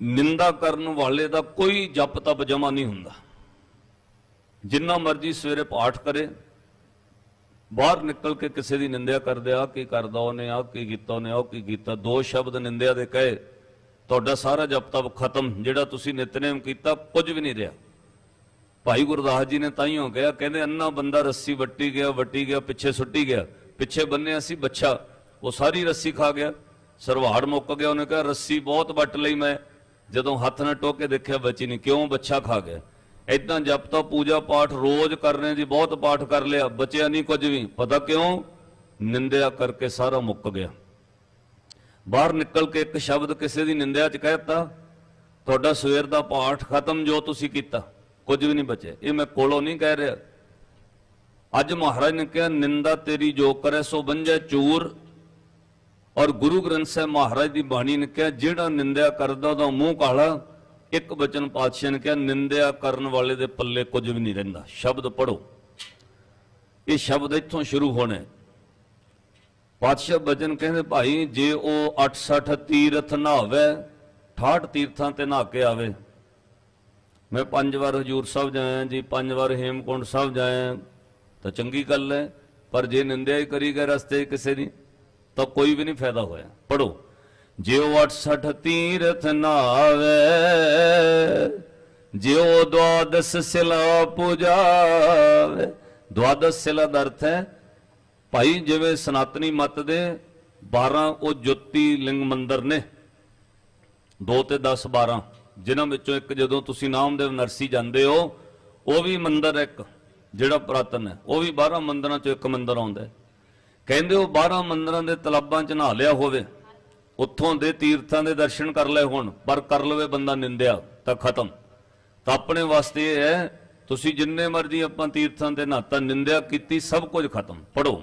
ਨਿੰਦਾ ਕਰਨ ਵਾਲੇ ਦਾ ਕੋਈ ਜਪ ਤਪ ਜਮਾ ਨਹੀਂ ਹੁੰਦਾ। ਜਿੰਨਾ ਮਰਜ਼ੀ ਸਵੇਰੇ ਪਾਠ ਕਰੇ, ਬਾਹਰ ਨਿਕਲ ਕੇ ਕਿਸੇ ਦੀ ਨਿੰਦਿਆ ਕਰਦੇ ਆ ਕੀ ਕਰਦਾ ਉਹਨੇ ਆ ਕੀ ਕੀਤਾ ਉਹਨੇ ਆ ਕੀ ਕੀਤਾ, ਦੋ ਸ਼ਬਦ ਨਿੰਦਿਆ ਦੇ ਕਹੇ, ਤੁਹਾਡਾ ਸਾਰਾ ਜਪ ਤਪ ਖਤਮ, ਜਿਹੜਾ ਤੁਸੀਂ ਨਿਤਨੇਮ ਕੀਤਾ, ਕੁਝ ਵੀ ਨਹੀਂ ਰਿਹਾ। ਭਾਈ ਗੁਰਦਾਸ ਜੀ ਨੇ ਤਾਂ ਹੀ ਤਾਈਓ ਕਿਹਾ, ਕਹਿੰਦੇ ਅੰਨਾ ਬੰਦਾ ਰੱਸੀ ਵੱਟੀ ਗਿਆ ਵੱਟੀ ਗਿਆ, ਪਿੱਛੇ ਸੁੱਟੀ ਗਿਆ, ਪਿੱਛੇ ਬੰਨਿਆ ਸੀ ਬੱਚਾ ਉਹ ਸਾਰੀ ਰੱਸੀ ਖਾ ਗਿਆ, ਸਰਵਾੜ ਮੁੱਕ ਗਿਆ, ਉਹਨੇ ਕਿਹਾ, ਰੱਸੀ ਬਹੁਤ ਵੱਟ ਲਈ ਮੈਂ ਜਦੋਂ ਹੱਥ ਨਾਲ ਟੋਕੇ ਦੇਖਿਆ ਬਚੀ ਨਹੀਂ ਕਿਉਂ ਬੱਚਾ ਖਾ ਗਿਆ? ਇਦਾਂ ਜਪ ਤਾਂ ਪੂਜਾ ਪਾਠ ਰੋਜ਼ ਕਰਨੇ ਜੀ ਬਹੁਤ ਪਾਠ ਕਰ ਲਿਆ, ਬਚਿਆ ਨਹੀਂ ਕੁਝ ਵੀ। ਪਤਾ ਕਿਉਂ? ਨਿੰਦਿਆ ਕਰਕੇ ਸਾਰਾ ਮੁੱਕ ਗਿਆ। ਬਾਹਰ ਨਿਕਲ ਕੇ ਇੱਕ ਸ਼ਬਦ ਕਿਸੇ ਦੀ ਨਿੰਦਿਆ ਚ ਕਹਿਤਾ ਤੁਹਾਡਾ ਸਵੇਰ ਦਾ ਪਾਠ ਖਤਮ ਜੋ ਤੁਸੀਂ ਕੀਤਾ, ਕੁਝ ਵੀ ਨਹੀਂ ਬਚਿਆ। ਇਹ ਮੈਂ ਕੋਲੋਂ ਨਹੀਂ ਕਹਿ ਰਿਹਾ। ਅੱਜ ਮਹਾਰਾਜ ਨੇ ਕਿਹਾ, ਨਿੰਦਾ ਤੇਰੀ ਜੋ ਕਰੇ ਸੋ ਬੰਜੈ ਚੂਰ ਔਰ ਗੁਰੂ ਗ੍ਰੰਥ ਸਾਹਿਬ ਮਹਾਰਾਜ ਦੀ ਬਾਣੀ ਨੇ ਕਿਹਾ, ਜਿਹੜਾ ਨਿੰਦਿਆ ਕਰਦਾ ਉਹਦਾ ਮੂੰਹ ਕਾਲਾ। ਇੱਕ ਬਚਨ ਪਾਤਸ਼ਾਹ ਨੇ ਕਿਹਾ, ਨਿੰਦਿਆ ਕਰਨ ਵਾਲੇ ਦੇ ਪੱਲੇ ਕੁਝ ਵੀ ਨਹੀਂ ਰਹਿੰਦਾ। ਸ਼ਬਦ ਪੜੋ ਇਹ ਸ਼ਬਦ ਇੱਥੋਂ ਸ਼ੁਰੂ ਹੋਣਾ। ਪਾਤਸ਼ਾਹ ਬਚਨ ਕਹਿੰਦੇ, ਭਾਈ, ਜੇ ਉਹ 68 ਤੀਰਥ ਨਹਾਵੇ 68 ਤੀਰਥਾਂ ਤੇ ਨਹਾ ਕੇ ਆਵੇ। ਮੈਂ ਪੰਜ ਵਾਰ ਹਜੂਰ ਸਾਹਿਬ ਜਾਇਆ ਜੀ, ਪੰਜ ਵਾਰ ਹੇਮਕੁੰਡ ਸਾਹਿਬ ਜਾਇਆ। ਤਾਂ ਚੰਗੀ ਗੱਲ ਹੈ, ਪਰ ਜੇ ਨਿੰਦਿਆ ਹੀ ਕਰੀ ਗਏ ਰਸਤੇ ਕਿਸੇ ਦੀ ਤਾਂ ਕੋਈ ਵੀ ਨਹੀਂ ਫਾਇਦਾ ਹੋਇਆ। ਪੜੋ ਜਿਉ 68 ਤੀਰਥ ਨਾਵੇ, ਜਿਉ ਦਵਾਦਸ ਸਿਲਾ ਪੂਜਾਵੇ। ਦਵਾਦਸ ਸਿਲਾ ਦਾ ਅਰਥ ਹੈ, ਭਾਈ ਜਿਵੇਂ ਸਨਾਤਨੀ ਮਤ ਦੇ 12 ਉਹ ਜੋਤੀ ਲਿੰਗ ਮੰਦਰ ਨੇ। 2 ਤੇ 10 12 ਜਿਨ੍ਹਾਂ ਵਿੱਚੋਂ ਇੱਕ ਜਦੋਂ ਤੁਸੀਂ ਨਾਮਦੇਵ ਨਰਸੀ ਜਾਂਦੇ ਹੋ, ਉਹ ਵੀ ਮੰਦਰ ਇੱਕ, ਜਿਹੜਾ ਪ੍ਰਾਤਨ ਹੈ। ਉਹ ਵੀ 12 ਮੰਦਰਾਂ ਚੋਂ ਇੱਕ ਮੰਦਰ ਆਉਂਦਾ ਹੈ। ਕਹਿੰਦੇ ਉਹ 12 ਮੰਦਰਾਂ ਦੇ ਤਲਾਬਾਂ ਚ ਨਹਾ ਲਿਆ ਹੋਵੇ। ਉੱਥੋਂ ਦੇ ਤੀਰਥਾਂ ਦੇ ਦਰਸ਼ਨ ਕਰ ਲਏ ਹੋਣ, ਪਰ ਕਰ ਲਵੇ ਬੰਦਾ ਨਿੰਦਿਆ, ਤਾਂ ਖਤਮ। ਤਾਂ ਆਪਣੇ ਵਾਸਤੇ ਇਹ ਹੈ, ਤੁਸੀਂ ਜਿੰਨੇ ਮਰਜ਼ੀ ਆਪਾਂ ਤੀਰਥਾਂ ਤੇ ਨਹਾਤਾ ਨਿੰਦਿਆ ਕੀਤੀ, ਸਭ ਕੁਝ ਖਤਮ। ਪੜੋ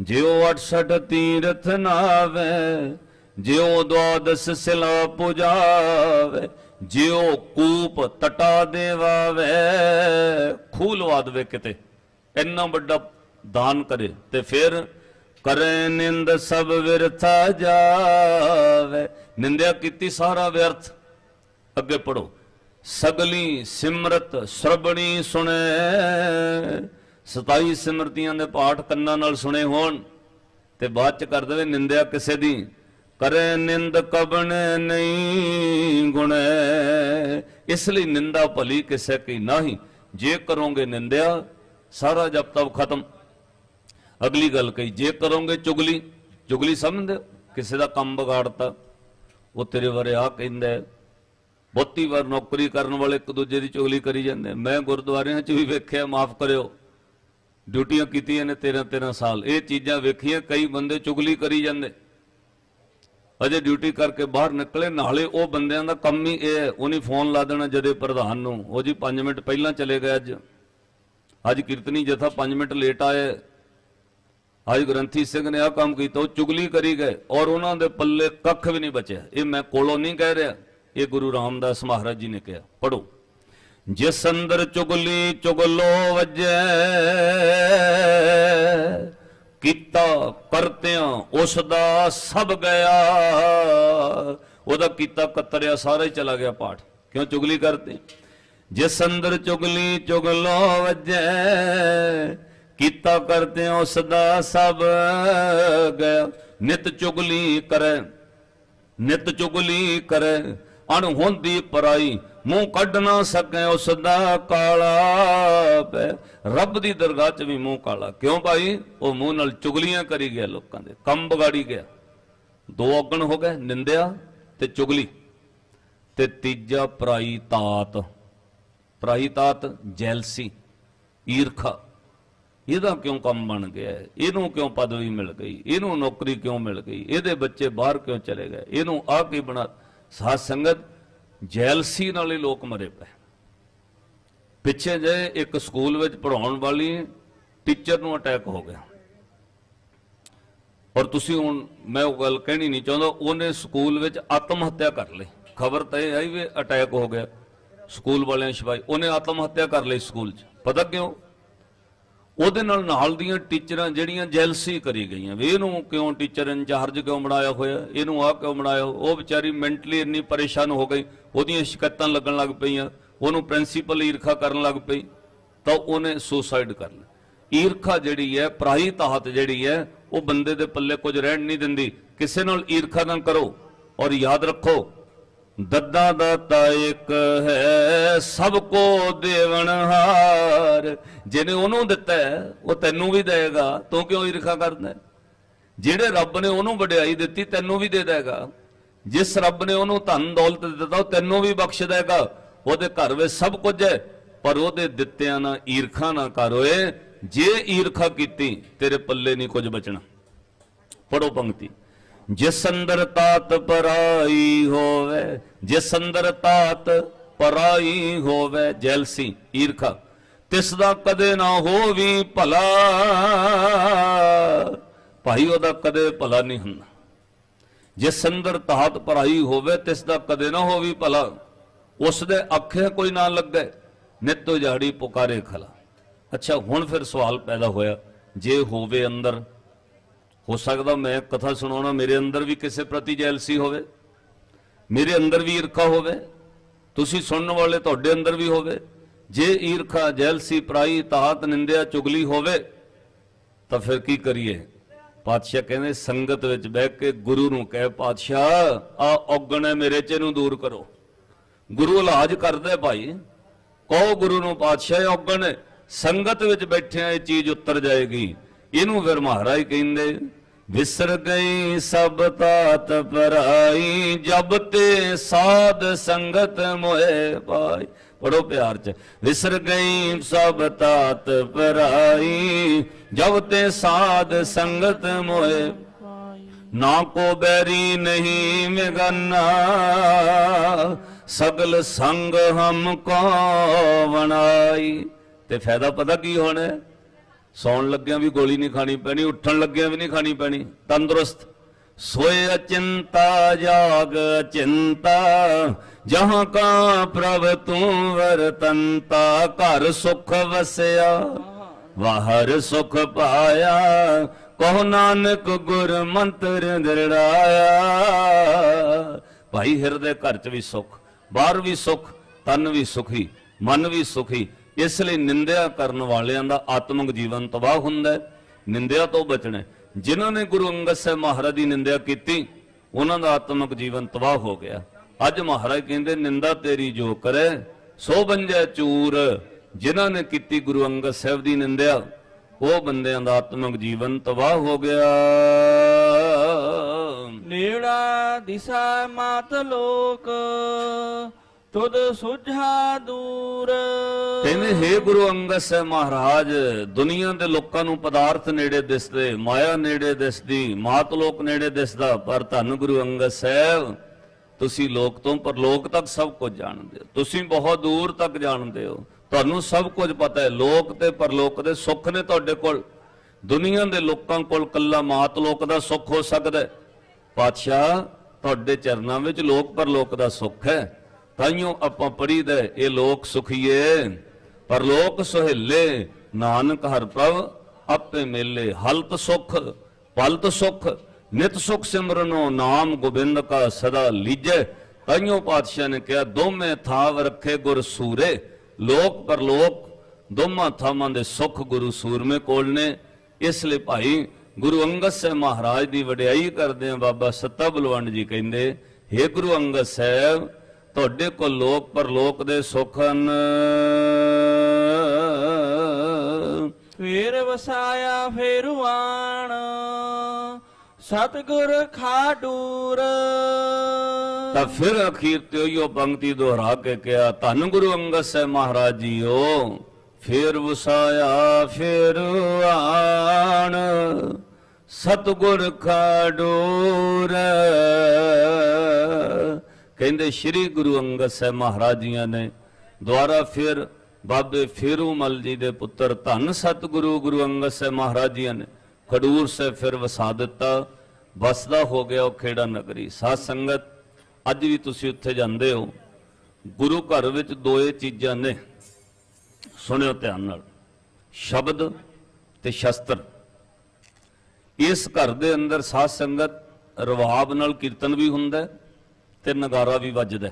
ਜਿਉ 68 ਤੀਰਥ ਨਾਵੇ ਜਿਉ ਦਵਾਦਸ ਸਿਲਾ ਪੁਜਾਵੇ ਜਿਉ ਕੂਪ ਟਟਾ ਦੇਵਾਵੇ ਖੂਲਵਾ ਦੇਵੇ ਕਿਤੇ। ਇੰਨਾ ਵੱਡਾ ਦਾਨ ਕਰੇ ਤੇ ਫਿਰ ਕਰੇ ਨਿੰਦ ਸਭ ਵਿਰਥਾ ਜਾਵੇ। ਨਿੰਦਿਆ ਕੀਤੀ ਸਾਰਾ ਵਿਅਰਥ। ਅੱਗੇ ਪੜੋ ਸਗਲੀ ਸਿਮਰਤ ਸਰਬਣੀ ਸੁਣੇ। 27 ਸਿਮਰਤੀਆਂ ਦੇ ਪਾਠ ਕੰਨਾਂ ਨਾਲ ਸੁਣੇ ਹੋਣ ਤੇ ਬਾਅਦ ਚ ਕਰ ਦੇਵੇ ਨਿੰਦਿਆ ਕਿਸੇ ਦੀ। ਕਰੇ ਨਿੰਦ ਕਬਣ ਨਹੀਂ ਗੁਣੇ। ਇਸ ਲਈ ਨਿੰਦਾ ਭਲੀ ਕਿਸੇ ਕੀ ਨਹੀਂ। ਜੇ ਕਰੋਗੇ ਨਿੰਦਿਆ, ਸਾਰਾ ਜਪ ਤਬ ਖਤਮ। ਅਗਲੀ ਗੱਲ ਕਹੀ, ਜੇ ਕਰੋਗੇ ਚੁਗਲੀ ਚੁਗਲੀ ਸਮਝਦੇ ਕਿਸੇ ਦਾ ਕੰਮ ਵਿਗਾੜਤਾ, ਉਹ ਤੇਰੇ ਬਾਰੇ ਆ ਕਹਿੰਦਾ ਬਹੁਤੀ ਵਾਰ ਨੌਕਰੀ ਕਰਨ ਵਾਲੇ ਇੱਕ ਦੂਜੇ ਦੀ ਚੁਗਲੀ ਕਰੀ ਜਾਂਦੇ ਮੈਂ ਗੁਰਦੁਆਰਿਆਂ 'ਚ ਵੀ ਵੇਖਿਆ, ਮਾਫ ਕਰਿਓ। ਡਿਊਟੀਆਂ ਕੀਤੀਆਂ ਨੇ 13 13 ਸਾਲ। ਇਹ ਚੀਜ਼ਾਂ ਵੇਖੀਆਂ, ਕਈ ਬੰਦੇ ਚੁਗਲੀ ਕਰੀ ਜਾਂਦੇ। ਅਜੇ ਡਿਊਟੀ ਕਰਕੇ ਬਾਹਰ ਨਿਕਲੇ, ਨਾਲੇ ਉਹ ਬੰਦਿਆਂ ਦਾ ਕੰਮ ਹੀ ਇਹ ਹੈ, ਉਹਨੇ ਫੋਨ ਲਾ ਦੇਣਾ ਜਦੇ ਪ੍ਰਧਾਨ ਨੂੰ। ਉਹ ਜੀ 5 ਮਿੰਟ ਪਹਿਲਾਂ ਚਲੇ ਗਏ ਅੱਜ। ਅੱਜ ਕੀਰਤਨੀ ਜਥਾ 5 ਮਿੰਟ ਲੇਟ ਆਏ ਅੱਜ ਗ੍ਰੰਥੀ ਸਿੰਘ ਨੇ ਆ ਕੰਮ ਕੀਤਾ, ਉਹ ਚੁਗਲੀ ਕਰੀ ਗਏ ਔਰ ਉਹਨਾਂ ਦੇ ਪੱਲੇ ਕੱਖ ਵੀ ਨਹੀਂ ਬਚਿਆ। ਇਹ ਮੈਂ ਕੋਲੋਂ ਨਹੀਂ ਕਹਿ ਰਿਹਾ, ਇਹ ਗੁਰੂ ਰਾਮਦਾਸ ਮਹਾਰਾਜ ਜੀ ਨੇ ਕਿਹਾ। ਪੜੋ ਜਿਸ ਅੰਦਰ ਚੁਗਲੀ ਚੁਗਲੋ ਵਜੈ, ਕੀਤਾ ਕਰਤਿਆਂ ਉਸ ਦਾ ਸਭ ਗਿਆ। ਉਹਦਾ ਕੀਤਾ ਕਤਰਿਆ, ਸਾਰਾ ਹੀ ਚਲਾ ਗਿਆ ਪਾਠ। ਕਿਉਂ ਚੁਗਲੀ ਕਰਤੇ? ਜਿਸ ਅੰਦਰ ਚੁਗਲੀ ਚੁਗਲੋ ਵਜੈ ਕੀਤਾ ਕਰਤੇ ਉਸ ਦਾ ਸਭ ਗਿਆ ਨਿਤ ਚੁਗਲੀ ਕਰੇ, ਨਿਤ ਚੁਗਲੀ ਕਰੇ ਅਣਹੋਂਦੀ ਪਰਾਈ, ਮੂੰਹ ਕੱਢ ਨਾ ਸਕੈ ਉਸ ਦਾ ਕਾਲਾ ਪੈ। ਰੱਬ ਦੀ ਦਰਗਾਹ 'ਚ ਵੀ ਮੂੰਹ ਕਾਲਾ। ਕਿਉਂ ਭਾਈ? ਉਹ ਮੂੰਹ ਨਾਲ ਚੁਗਲੀਆਂ ਕਰੀ ਗਿਆ ਲੋਕਾਂ ਦੇ, ਕੰਮ ਬਗਾੜੀ ਗਿਆ। ਦੋ ਅਗਣ ਹੋ ਗਏ, ਨਿੰਦਿਆ ਤੇ ਚੁਗਲੀ। ਤੇ ਤੀਜਾ ਪਰਾਈ ਤਾਤ। ਪਰਾਈ ਤਾਤ, ਜੈਲਸੀ, ਈਰਖਾ। ਇਹਦਾ ਕਿਉਂ ਕੰਮ ਬਣ ਗਿਆ? ਇਹਨੂੰ ਕਿਉਂ ਪਦਵੀ ਮਿਲ ਗਈ? ਇਹਨੂੰ ਨੌਕਰੀ ਕਿਉਂ ਮਿਲ ਗਈ? ਇਹਦੇ ਬੱਚੇ ਬਾਹਰ ਕਿਉਂ ਚਲੇ ਗਏ? ਇਹਨੂੰ ਆ ਕੀ ਬਣਾ ਸਾਧ ਸੰਗਤ, ਜੈਲਸੀ ਨਾਲ ਹੀ ਲੋਕ ਮਰੇ ਪਏ। ਪਿੱਛੇ ਜੇ ਇੱਕ ਸਕੂਲ ਵਿੱਚ ਪੜਾਉਣ ਵਾਲੀ ਟੀਚਰ ਨੂੰ ਅਟੈਕ ਹੋ ਗਿਆ। ਔਰ ਤੁਸੀਂ ਹੁਣ ਮੈਂ ਉਹ ਗੱਲ ਕਹਿਣੀ ਨਹੀਂ ਚਾਹੁੰਦਾ, ਉਹਨੇ ਸਕੂਲ ਵਿੱਚ ਆਤਮ ਹੱਤਿਆ ਕਰ ਲਈ। ਖਬਰ ਤਾਂ ਇਹ ਆਈ ਵੀ ਅਟੈਕ ਹੋ ਗਿਆ। ਸਕੂਲ ਵਾਲਿਆਂ ਸਿਪਾਹੀ ਉਹਨੇ ਆਤਮ ਹੱਤਿਆ ਕਰ ਲਈ ਸਕੂਲ 'ਚ। ਪਤਾ ਕਿਉਂ? ਉਹਦੇ ਨਾਲ ਨਾਲ ਦੀਆਂ ਟੀਚਰਾਂ ਜਿਹੜੀਆਂ ਜੈਲਸੀ ਕਰੀ ਗਈਆਂ ਵੀ ਇਹਨੂੰ ਕਿਉਂ ਟੀਚਰ ਇੰਚਾਰਜ ਕਿਉਂ ਬਣਾਇਆ ਹੋਇਆ? ਇਹਨੂੰ ਆਹ ਕਿਉਂ ਬਣਾਇਆ? ਉਹ ਵਿਚਾਰੀ ਮੈਂਟਲੀ ਇੰਨੀ ਪਰੇਸ਼ਾਨ ਹੋ ਗਈ, ਉਹਦੀਆਂ ਸ਼ਿਕਾਇਤਾਂ ਲੱਗਣ ਲੱਗ ਪਈਆਂ, ਉਹਨੂੰ ਪ੍ਰਿੰਸੀਪਲ ਈਰਖਾ ਕਰਨ ਲੱਗ ਪਈ, ਤਾਂ ਉਹਨੇ ਸੁਸਾਈਡ ਕਰ ਲਿਆ। ਈਰਖਾ ਜਿਹੜੀ ਹੈ ਪ੍ਰਾਹੀ ਤਾਹਤ ਜਿਹੜੀ ਹੈ, ਉਹ ਬੰਦੇ ਦੇ ਪੱਲੇ ਕੁਝ ਰਹਿਣ ਨਹੀਂ ਦਿੰਦੀ। ਕਿਸੇ ਨਾਲ ਈਰਖਾ ਨਾ ਕਰੋ ਔਰ ਯਾਦ ਰੱਖੋ ਦੱਦਾ ਦਾਤਾ ਇੱਕ ਹੈ, ਸਭ ਕੋ ਦੇਵਨਹਾਰ ਜਿਹਨੇ ਉਹਨੂੰ ਦਿੱਤਾ ਉਹ ਤੈਨੂੰ ਵੀ ਦੇਗਾ ਤੂੰ ਕਿਉਂ ਈਰਖਾ ਕਰਦਾ ਜਿਹੜੇ ਰੱਬ ਨੇ ਉਹਨੂੰ ਵਡਿਆਈ ਦਿੱਤੀ, ਤੈਨੂੰ ਵੀ ਦੇ ਦੇਗਾ ਜਿਸ ਰੱਬ ਨੇ ਉਹਨੂੰ ਧਨ ਦੌਲਤ ਦਿੱਤਾ, ਉਹ ਤੈਨੂੰ ਵੀ ਬਖਸ਼ ਦੇਗਾ ਉਹਦੇ ਘਰ ਵਿੱਚ ਸਭ ਕੁਝ ਹੈ, ਪਰ ਉਹਦੇ ਦਿੱਤਿਆਂ ਨਾਲ ਈਰਖਾ ਨਾ ਕਰ ਓਏ। ਜੇ ਈਰਖਾ ਕੀਤੀ, ਤੇਰੇ ਪੱਲੇ ਨਹੀਂ ਕੁਝ ਬਚਣਾ। ਪੜੋ ਪੰਕਤੀ। ਜਿਸ ਅੰਦਰ ਤਾਤ ਪਰਾਈ ਹੋਵੇ, ਜਿਸ ਅੰਦਰ ਤਾਤ ਪਰਾਈ ਹੋਵੇ, ਜੈਲਸੀ, ਈਰਖਾ, ਤਿਸ ਦਾ ਕਦੇ ਨਾ ਹੋਵੀ ਭਲਾ। ਭਾਈ, ਉਹਦਾ ਕਦੇ ਭਲਾ ਨਹੀਂ ਹੁੰਦਾ। ਜਿਸ ਅੰਦਰ ਤਾਤ ਪਰਾਈ ਹੋਵੇ, ਤਿਸ ਦਾ ਕਦੇ ਨਾ ਹੋਵੀ ਭਲਾ। ਉਸ ਦੇ ਅੱਖੇ ਕੋਈ ਨਾ ਲੱਗੇ, ਨਿਤ ਜਾੜੀ ਪੁਕਾਰੇ ਖਲਾ। ਅੱਛਾ, ਹੁਣ ਫਿਰ ਸਵਾਲ ਪੈਦਾ ਹੋਇਆ, ਜੇ ਹੋਵੇ ਅੰਦਰ ਹੋ ਸਕਦਾ ਮੈਂ ਕਥਾ ਸੁਣਾਉਣਾ ਮੇਰੇ ਅੰਦਰ ਵੀ ਕਿਸੇ ਪ੍ਰਤੀ ਜੈਲਸੀ ਹੋਵੇ, ਮੇਰੇ ਅੰਦਰ ਵੀ ਈਰਖਾ ਹੋਵੇ, ਤੁਸੀਂ ਸੁਣਨ ਵਾਲੇ ਤੁਹਾਡੇ ਅੰਦਰ ਵੀ ਹੋਵੇ। ਜੇ ਈਰਖਾ, ਜੈਲਸੀ, ਪ੍ਰਾਈ ਤਾਤ ਨਿੰਦਿਆ, ਚੁਗਲੀ ਹੋਵੇ, ਤਾਂ ਫਿਰ ਕੀ ਕਰੀਏ? ਪਾਤਸ਼ਾਹ ਕਹਿੰਦੇ, ਸੰਗਤ ਵਿੱਚ ਬਹਿ ਕੇ ਗੁਰੂ ਨੂੰ ਕਹੇ, ਪਾਤਸ਼ਾਹ, ਆ ਔਗਣ ਹੈ ਮੇਰੇ ਚ ਨੂੰ ਦੂਰ ਕਰੋ। ਗੁਰੂ ਇਲਾਜ ਕਰਦਾ ਭਾਈ। ਕਹੋ ਗੁਰੂ ਨੂੰ, ਪਾਤਸ਼ਾਹ ਔਗਣ ਸੰਗਤ ਵਿੱਚ ਬੈਠਿਆਂ ਇਹ ਚੀਜ਼ ਉੱਤਰ ਜਾਏਗੀ। ਇਹਨੂੰ ਫਿਰ ਮਹਾਰਾਜ ਕਹਿੰਦੇ ਵਿਸਰ ਗਈ ਸਭ ਤਾਤ ਪਰਾਈ ਜਬ ਤੇ ਸਾਧ ਸੰਗਤ ਮੋਏ ਪਾਈ। ਪੜੋ ਪਿਆਰ ਚ ਵਿਸਰ ਗਈ ਸਭ ਤਾਤ ਪਰਾਈ ਜਬ ਤੇ ਸਾਧ ਸੰਗਤ ਮੋਏ ਨਾ ਕੋ ਬੈਰੀ ਨਹੀਂ ਮਿਗਨਾ, ਸਗਲ ਸੰਗ ਹਮ ਕੋ ਬਣਾਈ। ਤੇ ਫਾਇਦਾ ਪਤਾ ਕੀ ਹੋਣਾ? ਸੌਣ ਲੱਗਿਆਂ ਵੀ ਗੋਲੀ ਨਹੀਂ ਖਾਣੀ ਪੈਣੀ, ਉੱਠਣ ਲੱਗਿਆਂ ਵੀ ਨਹੀਂ ਖਾਣੀ ਪੈਣੀ। ਤੰਦਰੁਸਤ, ਸੋਏ ਅਚਿੰਤਾ, ਜਾਗ ਚਿੰਤਾ ਜਹਾਂ ਕਾ ਪ੍ਰਭ ਤੂੰ ਵਰਤੰਤਾ, ਘਰ ਸੁਖ ਵਸਿਆ, ਵਾਹਰ ਸੁਖ ਪਾਇਆ। ਕਹੋ ਨਾਨਕ ਗੁਰ ਮੰਤਰ ਦਰੜਾਇਆ ਭਾਈ ਹਿਰਦੇ ਘਰ ਚ ਵੀ ਸੁਖ, ਬਾਹਰ ਵੀ ਸੁਖ, ਤਨ ਵੀ ਸੁਖੀ, ਮਨ ਵੀ ਸੁਖੀ ਇਸ ਲਈ ਨਿੰਦਿਆ ਕਰਨ ਵਾਲਿਆਂ ਦਾ ਆਤਮਿਕ ਜੀਵਨ ਤਬਾਹ ਹੁੰਦਾ ਨਿੰਦਿਆ ਤੋਂ ਬਚਣਾ ਹੈ। ਜਿਨ੍ਹਾਂ ਨੇ ਗੁਰੂ ਅੰਗਦ ਸਾਹਿਬ ਮਹਾਰਾਜ ਦੀ ਨਿੰਦਿਆ ਕੀਤੀ, ਉਹਨਾਂ ਦਾ ਆਤਮਿਕ ਜੀਵਨ ਤਬਾਹ ਹੋ ਗਿਆ। ਅੱਜ ਮਹਾਰਾਜ ਕਹਿੰਦੇ, ਨਿੰਦਾ ਤੇਰੀ ਜੋ ਕਰੇ, ਸੋ ਬੰਜੈ ਚੂਰ। ਜਿਨ੍ਹਾਂ ਨੇ ਕੀਤੀ ਗੁਰੂ ਅੰਗਦ ਸਾਹਿਬ ਦੀ ਨਿੰਦਿਆ, ਉਹ ਬੰਦਿਆਂ ਦਾ ਆਤਮਿਕ ਜੀਵਨ ਤਬਾਹ ਹੋ ਗਿਆ। ਨੇੜਾ ਦਿਸਾ ਮਾਤ ਲੋਕ ਤੁਧ ਸੁਝਾ ਦੂਰ। ਕਹਿੰਦੇ, ਹੇ ਗੁਰੂ ਅੰਗਦ ਸਾਹਿਬ ਮਹਾਰਾਜ, ਦੁਨੀਆ ਦੇ ਲੋਕਾਂ ਨੂੰ ਪਦਾਰਥ ਨੇੜੇ ਦਿਸਦੇ, ਮਾਇਆ ਨੇੜੇ ਦਿਸਦੀ, ਮਾਤ ਲੋਕ ਨੇੜੇ ਦਿਸਦਾ, ਪਰ ਧੰਨ ਗੁਰੂ ਅੰਗਦ ਸਾਹਿਬ, ਤੁਸੀਂ ਲੋਕ ਤੋਂ ਪਰਲੋਕ ਤੱਕ ਸਭ ਕੁਝ ਜਾਣਦੇ ਹੋ। ਤੁਸੀਂ ਬਹੁਤ ਦੂਰ ਤੱਕ ਜਾਣਦੇ ਹੋ। ਤੁਹਾਨੂੰ ਸਭ ਕੁਝ ਪਤਾ ਹੈ, ਲੋਕ ਤੇ ਪਰਲੋਕ ਦੇ ਸੁੱਖ ਨੇ ਤੁਹਾਡੇ ਕੋਲ। ਦੁਨੀਆ ਦੇ ਲੋਕਾਂ ਕੋਲ ਕੱਲਾ ਮਾਤ ਲੋਕ ਦਾ ਸੁੱਖ ਹੋ ਸਕਦਾ ਹੈ। ਪਾਤਸ਼ਾਹ, ਤੁਹਾਡੇ ਚਰਨਾਂ ਵਿੱਚ ਲੋਕ ਪਰਲੋਕ ਦਾ ਸੁੱਖ ਹੈ। ਤਾਈਓ ਆਪਾਂ ਪੜੀਦਾ ਹੈ, ਇਹ ਲੋਕ ਸੁਖੀਏ ਪਰਲੋਕ ਸੁਹੇਲੇ ਨਾਨਕ ਹਰ ਪ੍ਰਭ ਆਪੇ ਮੇਲੇ ਹਲਤ ਸੁਖ ਪਲਤ ਸੁਖ ਨਿਤ ਸੁਖ ਸਿਮਰਨੋ ਨਾਮ ਗੋਬਿੰਦ ਕਾ ਸਦਾ ਲੀਜੈ। ਤਾਈਓ ਪਾਤਸ਼ਾਹ ਨੇ ਕਿਹਾ ਦੋਵੇਂ ਥਾਵ ਰੱਖੇ ਗੁਰ ਸੂਰੇ ਲੋਕ ਪਰਲੋਕ ਦੋਵਾਂ ਥਾਵਾਂ ਦੇ ਸੁਖ ਗੁਰੂ ਸੂਰਮੇ ਕੋਲ ਨੇ। ਇਸ ਲਈ ਭਾਈ ਗੁਰੂ ਅੰਗਦ ਸਾਹਿਬ ਮਹਾਰਾਜ ਦੀ ਵਡਿਆਈ ਕਰਦੇ ਆ ਬਾਬਾ ਸੱਤਾ ਬਲਵੰਡ ਜੀ ਕਹਿੰਦੇ हे ਗੁਰੂ ਅੰਗਦ ਸਾਹਿਬ ਤੁਹਾਡੇ ਕੋਲ ਲੋਕ ਪਰਲੋਕ ਦੇ ਸੁਖ ਹਨ। ਫੇਰ ਵਸਾਇਆ ਫੇਰਵਾਨ ਸਤਗੁਰ ਖਾਡੂਰ। ਤਾਂ ਫਿਰ ਅਖੀਰ ਤੇ ਉਹੋ ਪੰਕਤੀ ਦੁਹਰਾ ਕੇ ਕਿਹਾ ਧੰਨ ਗੁਰੂ ਅੰਗਦ ਸਾਹਿਬ ਮਹਾਰਾਜ ਜੀਓ ਫੇਰ ਵਸਾਇਆ ਫੇਰ ਆਣ ਸਤਗੁਰ ਖਾਡੂਰ। ਕਹਿੰਦੇ ਸ੍ਰੀ ਗੁਰੂ ਅੰਗਦ ਸਾਹਿਬ ਮਹਾਰਾਜ ਜੀਆਂ ਨੇ ਦੁਆਰਾ ਫਿਰ ਬਾਬੇ ਫੇਰੂਮਲ ਜੀ ਦੇ ਪੁੱਤਰ ਧੰਨ ਸਤਿਗੁਰੂ ਗੁਰੂ ਅੰਗਦ ਸਾਹਿਬ ਮਹਾਰਾਜ ਜੀਆਂ ਨੇ ਖਡੂਰ ਸਾਹਿਬ ਫਿਰ ਵਸਾ ਦਿੱਤਾ। ਵਸਦਾ ਹੋ ਗਿਆ ਉਹ ਖੇੜਾ ਨਗਰੀ। ਸਾਧ ਸੰਗਤ, ਅੱਜ ਵੀ ਤੁਸੀਂ ਉੱਥੇ ਜਾਂਦੇ ਹੋ। ਗੁਰੂ ਘਰ ਵਿੱਚ ਦੋਏ ਚੀਜ਼ਾਂ ਨੇ। ਸੁਣਿਓ ਧਿਆਨ ਨਾਲ। ਸ਼ਬਦ ਤੇ ਸ਼ਸਤਰ। ਇਸ ਘਰ ਦੇ ਅੰਦਰ ਸਾਧ ਸੰਗਤ ਰਵਾਬ ਨਾਲ ਕੀਰਤਨ ਵੀ ਹੁੰਦਾ ਹੈ। ਤੇ ਨਗਾਰਾ ਵੀ ਵੱਜਦਾ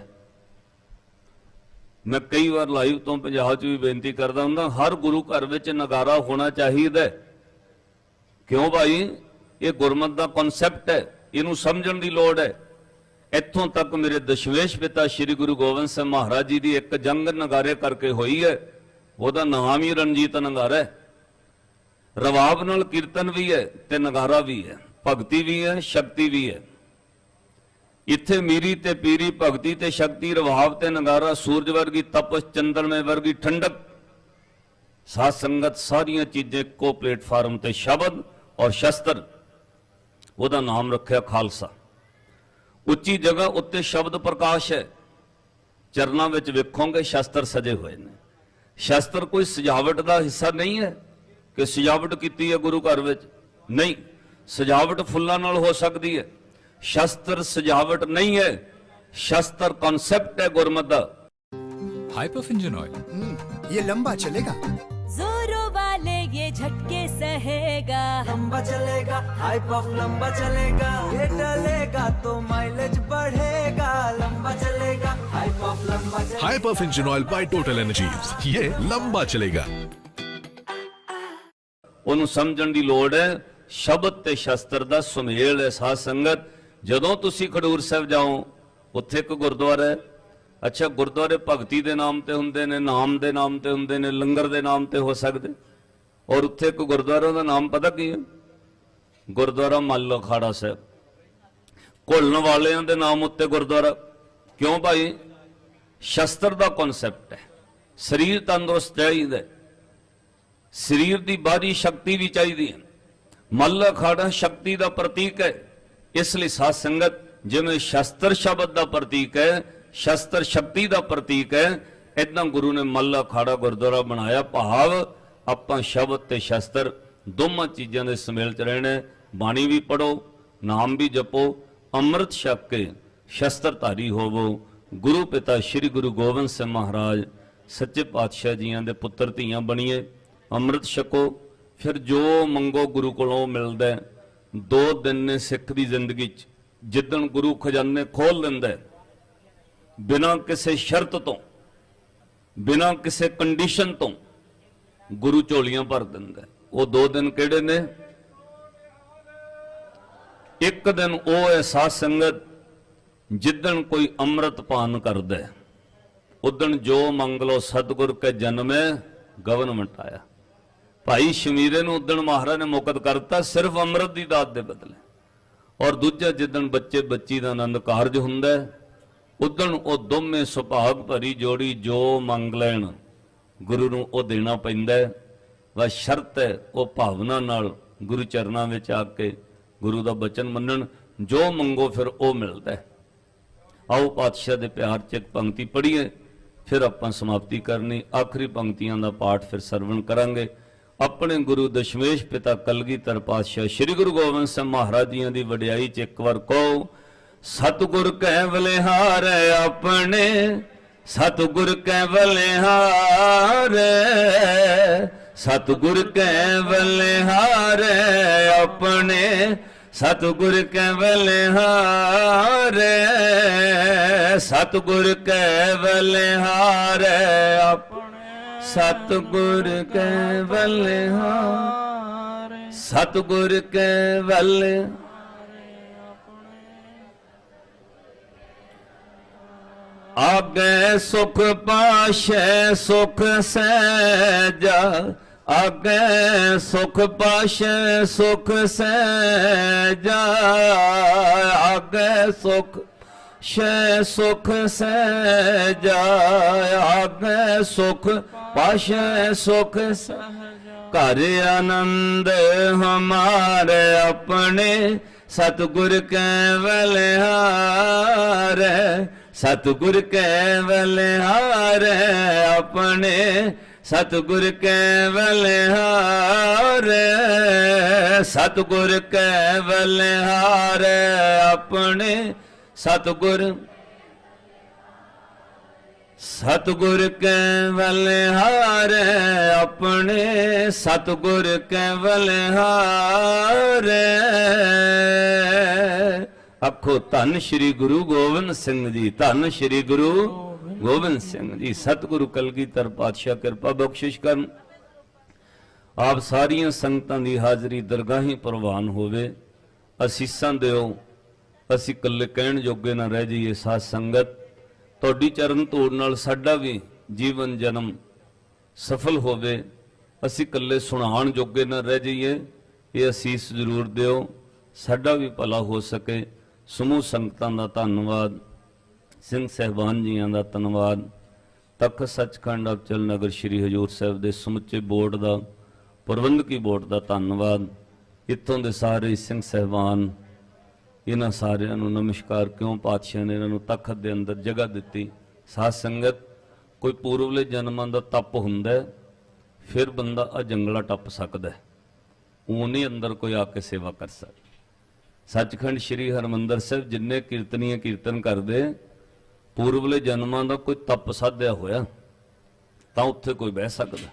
ਮੈਂ ਕਈ ਵਾਰ ਲਾਈਵ ਤੋਂ ਪੰਜਾਬ 'ਚ ਵੀ ਬੇਨਤੀ ਕਰਦਾ ਹੁੰਦਾ, ਹਰ ਗੁਰੂ ਘਰ ਵਿੱਚ ਨਗਾਰਾ ਹੋਣਾ ਚਾਹੀਦਾ ਕਿਉਂ ਭਾਈ? ਇਹ ਗੁਰਮਤ ਦਾ ਕਨਸੈਪਟ ਹੈ, ਇਹਨੂੰ ਸਮਝਣ ਦੀ ਲੋੜ ਹੈ। ਇੱਥੋਂ ਤੱਕ ਮੇਰੇ ਦਸ਼ਵੇਸ਼ ਪਿਤਾ ਸ੍ਰੀ ਗੁਰੂ ਗੋਬਿੰਦ ਸਿੰਘ ਮਹਾਰਾਜ ਜੀ ਦੀ ਇੱਕ ਜੰਗ ਨਗਾਰੇ ਕਰਕੇ ਹੋਈ ਹੈ। ਉਹਦਾ ਨਾਮ ਹੀ ਰਣਜੀਤ ਨਗਾਰਾ ਹੈ। ਰਵਾਬ ਨਾਲ ਕੀਰਤਨ ਵੀ ਹੈ ਤੇ ਨਗਾਰਾ ਵੀ ਹੈ, ਭਗਤੀ ਵੀ ਹੈ, ਸ਼ਕਤੀ ਵੀ ਹੈ। ਇੱਥੇ ਮੀਰੀ ਤੇ ਪੀਰੀ, ਭਗਤੀ ਤੇ ਸ਼ਕਤੀ ਰਵਾਵ ਤੇ ਨਗਾਰਾ, ਸੂਰਜ ਵਰਗੀ ਤਪਸ, ਚੰਦਰਮੇ ਵਰਗੀ ਠੰਡਕ। ਸਾਧ ਸੰਗਤ ਸਾਰੀਆਂ ਚੀਜ਼ਾਂ ਇੱਕੋ ਪਲੇਟਫਾਰਮ ਤੇ ਸ਼ਬਦ ਔਰ ਸ਼ਸਤਰ। ਉਹਦਾ ਨਾਮ ਰੱਖਿਆ ਖਾਲਸਾ। ਉੱਚੀ ਜਗ੍ਹਾ ਉੱਤੇ ਸ਼ਬਦ ਪ੍ਰਕਾਸ਼ ਹੈ। ਚਰਨਾਂ ਵਿੱਚ ਵੇਖੋਗੇ ਸ਼ਸਤਰ ਸਜੇ ਹੋਏ ਨੇ। ਸ਼ਸਤਰ ਕੋਈ ਸਜਾਵਟ ਦਾ ਹਿੱਸਾ ਨਹੀਂ ਹੈ ਕਿ ਸਜਾਵਟ ਕੀਤੀ ਹੈ ਗੁਰੂ ਘਰ ਵਿੱਚ। ਨਹੀਂ, ਸਜਾਵਟ ਫੁੱਲਾਂ ਨਾਲ ਹੋ ਸਕਦੀ ਹੈ। ਸ਼ਸਤਰ ਸਜਾਵਟ ਨਹੀਂ ਹੈ ਸ਼ਸਤਰ ਕਨਸੈਪਟ ਹੈ ਗੁਰਮਤ ਦਾ हाइपरफिंजन ऑयल ये लंबा चलेगा जोरों वाले ये झटके सहेगा लंबा चलेगा हाई पफ लंबा चलेगा ये डलेगा तो माइलेज बढ़ेगा लंबा चलेगा हाई पफ लंबा चलेगा hyper engine oil by Total Energies ये लंबा चलेगा ਉਹਨੂੰ ਸਮਝਣ ਦੀ ਲੋੜ ਹੈ ਸ਼ਬਦ ਤੇ ਸ਼ਸਤਰ ਦਾ ਸੁਮੇਲ ਹੈ ਸਾਧ ਸੰਗਤ ਜਦੋਂ ਤੁਸੀਂ ਖਡੂਰ ਸਾਹਿਬ ਜਾਓ, ਉੱਥੇ ਇੱਕ ਗੁਰਦੁਆਰਾ ਹੈ। ਅੱਛਾ, ਗੁਰਦੁਆਰੇ ਭਗਤੀ ਦੇ ਨਾਮ ਤੇ ਹੁੰਦੇ ਨੇ, ਨਾਮ ਦੇ ਨਾਮ ਤੇ ਹੁੰਦੇ ਨੇ, ਲੰਗਰ ਦੇ ਨਾਮ ਤੇ ਹੋ ਸਕਦੇ। ਔਰ ਉੱਥੇ ਇੱਕ ਗੁਰਦੁਆਰਾ ਦਾ ਨਾਮ ਪਤਾ ਕੀ ਹੈ? ਗੁਰਦੁਆਰਾ ਮੱਲ ਅਖਾੜਾ ਸਾਹਿਬ। ਘੁਲਣ ਵਾਲਿਆਂ ਦੇ ਨਾਮ ਉੱਤੇ ਗੁਰਦੁਆਰਾ। ਕਿਉਂ ਭਾਈ? ਸ਼ਸਤਰ ਦਾ ਕਨਸੈਪਟ ਹੈ। ਸਰੀਰ ਤੰਦਰੁਸਤ ਚਾਹੀਦਾ ਸਰੀਰ ਦੀ ਬਾਹਰੀ ਸ਼ਕਤੀ ਵੀ ਚਾਹੀਦੀ ਹੈ। ਮੱਲ ਅਖਾੜਾ ਸ਼ਕਤੀ ਦਾ ਪ੍ਰਤੀਕ ਹੈ। ਇਸ ਲਈ ਸਾਧ ਸੰਗਤ, ਜਿਵੇਂ ਸ਼ਸਤਰ ਸ਼ਬਦ ਦਾ ਪ੍ਰਤੀਕ ਹੈ, ਸ਼ਸਤਰ ਸ਼ਕਤੀ ਦਾ ਪ੍ਰਤੀਕ ਹੈ ਇਦਾਂ ਗੁਰੂ ਨੇ ਮੱਲ ਅਖਾੜਾ ਗੁਰਦੁਆਰਾ ਬਣਾਇਆ, ਭਾਵ ਆਪਾਂ ਸ਼ਬਦ ਤੇ ਸ਼ਸਤਰ ਦੋਵਾਂ ਚੀਜ਼ਾਂ ਦੇ ਸਮੇਲ ਚ ਰਹਿਣਾ ਬਾਣੀ ਵੀ ਪੜੋ ਨਾਮ ਵੀ ਜਪੋ, ਅੰਮ੍ਰਿਤ ਛਕ ਕੇ ਸ਼ਸਤਰ ਧਾਰੀ ਹੋਵੋ। ਗੁਰੂ ਪਿਤਾ ਸ੍ਰੀ ਗੁਰੂ ਗੋਬਿੰਦ ਸਿੰਘ ਮਹਾਰਾਜ ਸੱਚੇ ਪਾਤਸ਼ਾਹ ਜੀਆਂ ਦੇ ਪੁੱਤਰ ਧੀਆਂ ਬਣੀਏ, ਅੰਮ੍ਰਿਤ ਛਕੋ, ਫਿਰ ਜੋ ਮੰਗੋ ਗੁਰੂ ਕੋਲੋਂ ਮਿਲਦਾ ਦੋ ਦਿਨ ਨੇ ਸਿੱਖ ਦੀ ਜ਼ਿੰਦਗੀ 'ਚ। ਜਿੱਦਣ ਗੁਰੂ ਖਜ਼ਾਨੇ ਖੋਲ ਦਿੰਦਾ ਬਿਨਾਂ ਕਿਸੇ ਸ਼ਰਤ ਤੋਂ, ਬਿਨਾਂ ਕਿਸੇ ਕੰਡੀਸ਼ਨ ਤੋਂ ਗੁਰੂ ਝੋਲੀਆਂ ਭਰ ਦਿੰਦਾ ਉਹ ਦੋ ਦਿਨ ਕਿਹੜੇ ਨੇ? ਇੱਕ ਦਿਨ ਉਹ ਹੈ ਸਾਧ ਸੰਗਤ, ਜਿੱਦਣ ਕੋਈ ਅੰਮ੍ਰਿਤ ਪਾਨ ਕਰਦਾ ਹੈ ਉਦਣ ਜੋ ਮੰਗਲੋ ਸਤਿਗੁਰ ਕੇ ਜਨਮੇ ਗਵਨ ਮਟਾਇਆ ਭਾਈ ਸ਼ਮੀਰੇ ਨੂੰ ਉਦਣ ਮਹਾਰਾਜ ਨੇ ਮੁਕਤ ਕਰਤਾ, ਸਿਰਫ ਅੰਮ੍ਰਿਤ ਦੀ ਦਾਤ ਦੇ ਬਦਲੇ। ਔਰ ਦੂਜਾ ਜਿੱਦਣ ਬੱਚੇ, ਬੱਚੀ ਦਾ ਆਨੰਦ ਕਾਰਜ ਹੁੰਦਾ ਹੈ ਉਦਣ ਉਹ ਦੋਵੇਂ ਸੁਭਾਗ ਭਰੀ ਜੋੜੀ ਜੋ ਮੰਗ ਲੈਣ, ਗੁਰੂ ਨੂੰ ਉਹ ਦੇਣਾ ਪੈਂਦਾ ਹੈ। ਵਾ ਸ਼ਰਤ ਹੈ ਉਹ ਭਾਵਨਾ ਨਾਲ ਗੁਰੂ ਚਰਨਾਂ ਵਿੱਚ ਆ ਕੇ ਗੁਰੂ ਦਾ ਬਚਨ ਮੰਨਣ, ਜੋ ਮੰਗੋ ਫਿਰ ਉਹ ਮਿਲਦਾ ਹੈ। ਆਓ ਪਾਤਸ਼ਾਹ ਦੇ ਪਿਆਰ ਚ ਇੱਕ ਪੰਕਤੀ ਪੜ੍ਹੀਏ, ਫਿਰ ਆਪਾਂ ਸਮਾਪਤੀ ਕਰਨੀ, ਆਖਰੀ ਪੰਕਤੀਆਂ ਦਾ ਪਾਠ ਫਿਰ ਸਰਵਣ ਕਰਾਂਗੇ। ਆਪਣੇ ਗੁਰੂ ਦਸ਼ਮੇਸ਼ ਪਿਤਾ ਕਲਗੀਧਰ ਪਾਤਸ਼ਾਹ ਸ੍ਰੀ ਗੁਰੂ ਗੋਬਿੰਦ ਸਿੰਘ ਮਹਾਰਾਜ ਜੀਆਂ ਦੀ ਵਡਿਆਈ ਚ ਇੱਕ ਵਾਰ ਕਹੋ, ਸਤਿਗੁਰ ਕੈ ਬਲਿਹਾਰੈ ਆਪਣੇ, ਸਤਿਗੁਰ ਕੈ ਬਲਿਹਾਰੈ ਸਤਿਗੁਰ ਕੈ ਬਲਿਹਾਰੈ ਆਪਣੇ, ਸਤਿਗੁਰ ਕੈ ਬਲਿਹਾਰੈ ਸਤਿਗੁਰ ਕੈ ਬਲਿਹਾਰੈ ਆਪਣੇ ਸਤਿਗੁਰ ਕੈ ਬਲਿਹਾਰੈ ਸਤਿਗੁਰ ਕੈ ਬਲਿਹਾਰੈ ਆਗੇ ਸੁਖ ਪਾਸ਼ੈ, ਸੁਖ ਸਹਿਜਾ। ਆਗੇ ਸੁਖ ਪਾਸ਼ੈ, ਸੁਖ ਸਹਿਜਾ। ਆਗੇ ਸੁਖ ਸ਼ੈ, ਸੁਖ ਸਹਿਜਾ। ਆਗੇ ਸੁਖ ਪਾਸ਼ੈ ਸੁਖ ਸਹਿਜਾ। ਘਰ ਆਨੰਦ ਹਮਾਰੇ ਆਪਣੇ। ਸਤਿਗੁਰ ਕੇਵਲ ਹਾਰੇ। ਸਤਿਗੁਰ ਕੇਵਲ ਹਾਰੇ ਆਪਣੇ। ਸਤਿਗੁਰ ਕੇਵਲ ਹਾਰੇ। ਸਤਿਗੁਰ ਕੈ ਹਾਰੇ ਆਪਣੇ। ਸਤਿਗੁਰ ਸਤਿਗੁਰ ਕੇਵਲ ਹਾਰੇ ਆਪਣੇ ਸਤਿਗੁਰ ਕੈ ਹਾਰੇ ਆਖੋ, ਧੰਨ ਸ਼੍ਰੀ ਗੁਰੂ ਗੋਬਿੰਦ ਸਿੰਘ ਜੀ, ਧੰਨ ਸ਼੍ਰੀ ਗੁਰੂ ਗੋਬਿੰਦ ਸਿੰਘ ਜੀ। ਸਤਿਗੁਰੂ ਕਲਗੀਧਰ ਪਾਤਸ਼ਾਹ ਕਿਰਪਾ ਬਖਸ਼ਿਸ਼ ਕਰਨ। ਆਪ ਸਾਰੀਆਂ ਸੰਗਤਾਂ ਦੀ ਹਾਜ਼ਰੀ ਦਰਗਾਹੀ ਪ੍ਰਵਾਨ ਹੋਵੇ। ਅਸੀਸਾਂ ਦਿਓ, ਅਸੀਂ ਇਕੱਲੇ ਕਹਿਣ ਜੋਗੇ ਨਾ ਰਹਿ ਜਾਈਏ ਸਾਧ ਸੰਗਤ। ਤੁਹਾਡੀ ਚਰਨ ਧੂੜ ਨਾਲ ਸਾਡਾ ਵੀ ਜੀਵਨ ਜਨਮ ਸਫਲ ਹੋਵੇ। ਅਸੀਂ ਇਕੱਲੇ ਸੁਣਾਉਣ ਜੋਗੇ ਨਾ ਰਹਿ ਜਾਈਏ। ਇਹ ਅਸੀਸ ਜ਼ਰੂਰ ਦਿਓ। ਸਾਡਾ ਵੀ ਭਲਾ ਹੋ ਸਕੇ। ਸਮੂਹ ਸੰਗਤਾਂ ਦਾ ਧੰਨਵਾਦ। ਸਿੰਘ ਸਹਿਬਾਨ ਜੀਆਂ ਦਾ ਧੰਨਵਾਦ। ਤਖਤ ਸੱਚਖੰਡ ਅਬਚਲ ਨਗਰ ਸ੍ਰੀ ਹਜੂਰ ਸਾਹਿਬ ਦੇ ਸਮੁੱਚੇ ਬੋਰਡ ਦਾ, ਪ੍ਰਬੰਧਕੀ ਬੋਰਡ ਦਾ ਧੰਨਵਾਦ। ਇੱਥੋਂ ਦੇ ਸਾਰੇ ਸਿੰਘ ਸਹਿਬਾਨ ਇਹਨਾਂ ਸਾਰਿਆਂ ਨੂੰ ਨਮਸਕਾਰ ਕਿਉਂ ਪਾਤਸ਼ਾਹ ਨੇ ਇਹਨਾਂ ਨੂੰ ਤਖਤ ਦੇ ਅੰਦਰ ਜਗ੍ਹਾ ਦਿੱਤੀ? ਸਾਧ ਸੰਗਤ, ਕੋਈ ਪੂਰਵਲੇ ਜਨਮਾਂ ਦਾ ਤਪ ਹੁੰਦਾ ਫਿਰ ਬੰਦਾ ਆ ਜੰਗਲਾ ਟੱਪ ਸਕਦਾ ਉਹ ਨਹੀਂ ਅੰਦਰ ਕੋਈ ਆ ਕੇ ਸੇਵਾ ਕਰ ਸਕਦਾ। ਸੱਚਖੰਡ ਸ੍ਰੀ ਹਰਮੰਦਰ ਸਾਹਿਬ ਜਿੰਨੇ ਕੀਰਤਨੀਏ ਕੀਰਤਨ ਕਰਦੇ, ਪੂਰਵਲੇ ਜਨਮਾਂ ਦਾ ਕੋਈ ਤਪ ਸਾਧਿਆ ਹੋਇਆ, ਤਾਂ ਉੱਥੇ ਕੋਈ ਬਹਿ ਸਕਦਾ।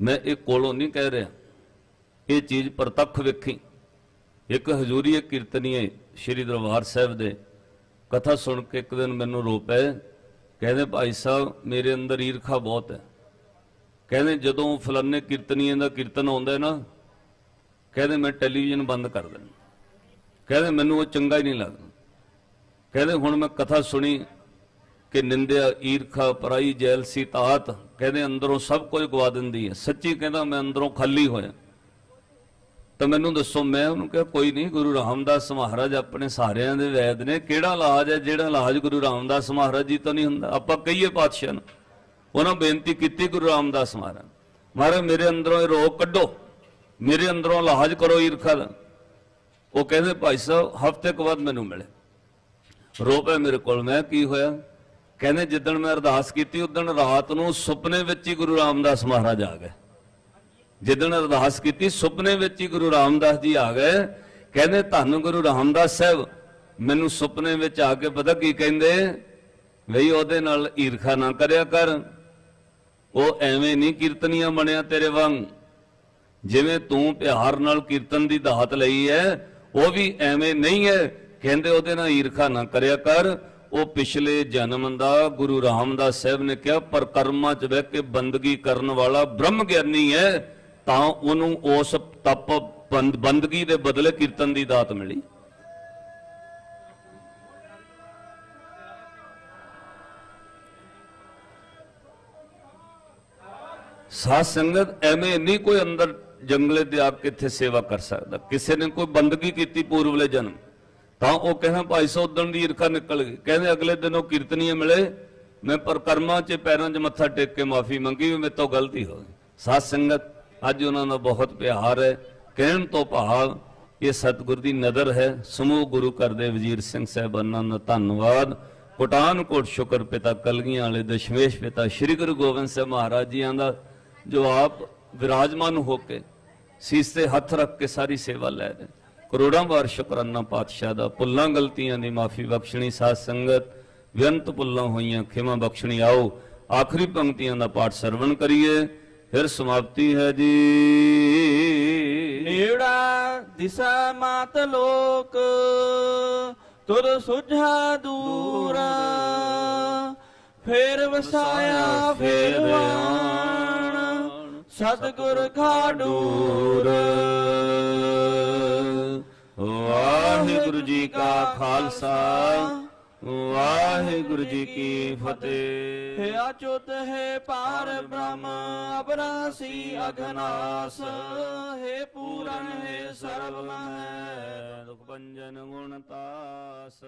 ਮੈਂ ਇਹ ਕੋਲੋਂ ਨਹੀਂ ਕਹਿ ਰਿਹਾ। ਇਹ ਚੀਜ਼ ਪ੍ਰਤੱਖ ਵੇਖੀ। ਇੱਕ ਹਜ਼ੂਰੀ ਕੀਰਤਨੀਏ ਸ੍ਰੀ ਦਰਬਾਰ ਸਾਹਿਬ ਦੇ ਕਥਾ ਸੁਣ ਕੇ ਇੱਕ ਦਿਨ ਮੈਨੂੰ ਰੋ ਪਏ। ਕਹਿੰਦੇ, ਭਾਈ ਸਾਹਿਬ, ਮੇਰੇ ਅੰਦਰ ਈਰਖਾ ਬਹੁਤ ਹੈ। ਕਹਿੰਦੇ, ਜਦੋਂ ਫਲਾਨੇ ਕੀਰਤਨੀਏ ਦਾ ਕੀਰਤਨ ਆਉਂਦਾ ਨਾ, ਕਹਿੰਦੇ, ਮੈਂ ਟੈਲੀਵਿਜ਼ਨ ਬੰਦ ਕਰ ਦਿੰਦਾ। ਕਹਿੰਦੇ, ਮੈਨੂੰ ਉਹ ਚੰਗਾ ਹੀ ਨਹੀਂ ਲੱਗਦਾ। ਕਹਿੰਦੇ, ਹੁਣ ਮੈਂ ਕਥਾ ਸੁਣੀ ਕਿ ਨਿੰਦਿਆ, ਈਰਖਾ, ਪਰਾਈ, ਜੈਲਸੀ, ਤਾਤ, ਕਹਿੰਦੇ, ਅੰਦਰੋਂ ਸਭ ਕੁਝ ਗਵਾ ਦਿੰਦੀ ਹੈ। ਸੱਚੀ ਕਹਿੰਦਾ, ਮੈਂ ਅੰਦਰੋਂ ਖਾਲੀ ਹੋਇਆ। ਤਾਂ ਮੈਨੂੰ ਦੱਸੋ, ਮੈਂ ਉਹਨੂੰ ਕਿਹਾ, ਕੋਈ ਨਹੀਂ, ਗੁਰੂ ਰਾਮਦਾਸ ਮਹਾਰਾਜ ਆਪਣੇ ਸਾਰਿਆਂ ਦੇ ਵੈਦ ਨੇ। ਕਿਹੜਾ ਇਲਾਜ ਹੈ? ਜਿਹੜਾ ਇਲਾਜ ਗੁਰੂ ਰਾਮਦਾਸ ਮਹਾਰਾਜ ਜੀ ਤੋਂ ਨਹੀਂ ਹੁੰਦਾ? ਆਪਾਂ ਕਹੀਏ ਪਾਤਸ਼ਾਹ ਨੂੰ। ਉਹਨਾਂ ਬੇਨਤੀ ਕੀਤੀ ਗੁਰੂ ਰਾਮਦਾਸ ਮਹਾਰਾਜ ਮਹਾਰਾਜ, ਮੇਰੇ ਅੰਦਰੋਂ ਇਹ ਰੋਗ ਕੱਢੋ। ਮੇਰੇ ਅੰਦਰੋਂ ਇਲਾਜ ਕਰੋ ਈਰਖਾ ਦਾ। ਉਹ ਕਹਿੰਦੇ, ਭਾਈ ਸਾਹਿਬ, ਹਫ਼ਤੇ ਕੁ ਬਾਅਦ ਮੈਨੂੰ ਮਿਲੇ। ਰੋਪ ਹੈ ਮੇਰੇ ਕੋਲ। ਮੈਂ ਕੀ ਹੋਇਆ? ਕਹਿੰਦੇ, ਜਿੱਦਣ ਮੈਂ ਅਰਦਾਸ ਕੀਤੀ ਉਦਣ ਰਾਤ ਨੂੰ ਸੁਪਨੇ ਵਿੱਚ ਹੀ ਗੁਰੂ ਰਾਮਦਾਸ ਮਹਾਰਾਜ ਆ ਗਏ। ਜਿੱਦਣ ਅਰਦਾਸ ਕੀਤੀ, ਸੁਪਨੇ ਵਿੱਚ ਹੀ ਗੁਰੂ ਰਾਮਦਾਸ ਜੀ ਆ ਗਏ। ਕਹਿੰਦੇ, ਧੰਨ ਗੁਰੂ ਰਾਮਦਾਸ ਸਾਹਿਬ, ਮੈਨੂੰ ਸੁਪਨੇ ਵਿੱਚ ਆ ਕੇ ਪਤਾ ਕੀ ਕਹਿੰਦੇ? ਬਈ ਉਹਦੇ ਨਾਲ ਈਰਖਾ ਨਾ ਕਰਿਆ ਕਰ। ਉਹ ਐਵੇਂ ਨਹੀਂ ਕੀਰਤਨੀਆਂ ਬਣਿਆ ਤੇਰੇ ਵਾਂਗ। ਜਿਵੇਂ ਤੂੰ ਪਿਆਰ ਨਾਲ ਕੀਰਤਨ ਦੀ ਦਾਤ ਲਈ ਹੈ, ਉਹ ਵੀ ਐਵੇਂ ਨਹੀਂ ਹੈ। ਕਹਿੰਦੇ, ਉਹਦੇ ਨਾਲ ਈਰਖਾ ਨਾ ਕਰਿਆ ਕਰ। ਉਹ ਪਿਛਲੇ ਜਨਮ ਦਾ ਗੁਰੂ ਰਾਮਦਾਸ ਸਾਹਿਬ ਨੇ ਕਿਹਾ, ਪਰ ਕਰਮਾਂ 'ਚ ਬਹਿ ਕੇ ਬੰਦਗੀ ਕਰਨ ਵਾਲਾ ਬ੍ਰਹਮ ਗਿਆਨੀ ਹੈ। ਤਾਂ ਉਹਨੂੰ ਉਸ ਤਪ ਬੰਦਗੀ ਦੇ ਬਦਲੇ ਕੀਰਤਨ ਦੀ ਦਾਤ ਮਿਲੀ। ਸਾਧ ਸੰਗਤ ਐਵੇਂ ਨਹੀਂ ਕੋਈ ਅੰਦਰ ਜੰਗਲੇ ਦੇ ਆਪ ਕੇ ਇੱਥੇ ਸੇਵਾ ਕਰ ਸਕਦਾ। ਕਿਸੇ ਨੇ ਕੋਈ ਬੰਦਗੀ ਕੀਤੀ ਪੂਰਵਲੇ ਜਨਮ, ਤਾਂ ਉਹ ਕਹਿੰਦਾ, ਭਾਈ ਸਾਹਿਬ, ਉਦਣ ਦੀ ਈਰਖਾ ਨਿਕਲ ਗਈ। ਕਹਿੰਦੇ, ਅਗਲੇ ਦਿਨ ਉਹ ਕੀਰਤਨੀਏ ਮਿਲੇ। ਮੈਂ ਪਰਕਰਮਾਂ 'ਚ ਪੈਰਾਂ 'ਚ ਮੱਥਾ ਟੇਕ ਕੇ ਮਾਫੀ ਮੰਗੀ ਵੀ ਮੇਰੇ ਤੋਂ ਗਲਤੀ ਹੋ ਗਈ। ਸਾਧ ਸੰਗਤ ਅੱਜ ਉਹਨਾਂ ਦਾ ਬਹੁਤ ਪਿਆਰ ਹੈ। ਕਹਿਣ ਤੋਂ ਭਾਵ ਇਹ ਸਤਿਗੁਰ ਦੀ ਨਜ਼ਰ ਹੈ। ਸਮੂਹ ਗੁਰੂ ਘਰ ਦੇ ਵਜ਼ੀਰ ਸਿੰਘ ਸਾਹਿਬਾਨਾਂ ਦਾ ਧੰਨਵਾਦ। ਕੋਟਾਨਕੋਟ ਸ਼ੁਕਰ ਪਿਤਾ ਕਲਗੀਆਂ ਵਾਲੇ ਦਸ਼ਮੇਸ਼ ਪਿਤਾ ਸ੍ਰੀ ਗੁਰੂ ਗੋਬਿੰਦ ਸਿੰਘ ਮਹਾਰਾਜ ਜੀਆਂ ਦਾ, ਜੋ ਆਪ ਵਿਰਾਜਮਾਨ ਹੋ ਕੇ ਸੀਸ ਤੇ ਹੱਥ ਰੱਖ ਕੇ ਸਾਰੀ ਸੇਵਾ ਲੈ ਰਹੇ। ਕਰੋੜਾਂ ਵਾਰ ਸ਼ੁਕਰਾਨਾ ਪਾਤਸ਼ਾਹ ਦਾ। ਪੁੱਲਾਂ ਗਲਤੀਆਂ ਦੀ ਮਾਫੀ ਬਖਸ਼ਣੀ ਸਾਧ ਸੰਗਤ। ਵਿਅੰਤ ਪੁੱਲਾਂ ਹੋਈਆਂ, ਖਿਮਾ ਬਖਸ਼ਣੀ ਆਓ। ਆਖਰੀ ਪੰਕਤੀਆਂ ਦਾ ਪਾਠ ਸਰਵਣ ਕਰੀਏ। ਫਿਰ ਸਮਾਪਤੀ ਹੈ ਜੀ। ਏੜਾ ਦਿਸਾ ਮਾਤ ਲੋਕ ਤੁਰ ਸੁਝਾ ਦੂਰ। ਫੇਰ ਵਸਾਇਆ ਫੇਰ ਆਣ ਸਤਿਗੁਰ ਖਾਡੂਰ ਵਾਹਿਗੁਰੂ ਜੀ ਕਾ ਖਾਲਸਾ। ਵਾਹਿਗੁਰੂ ਜੀ ਕੀ ਫਤਿਹ। ਹੈ ਅਚੁਤ, ਹੈ ਪਾਰ ਬ੍ਰਹਮ ਅਬਰਾਸੀ ਅਗਨਾਸ। ਹੈ ਪੂਰਨ, ਹੈ ਸਰਬ ਮਹਿ, ਦੁਖ ਭੰਜਨ ਗੁਣ ਤਾਸ।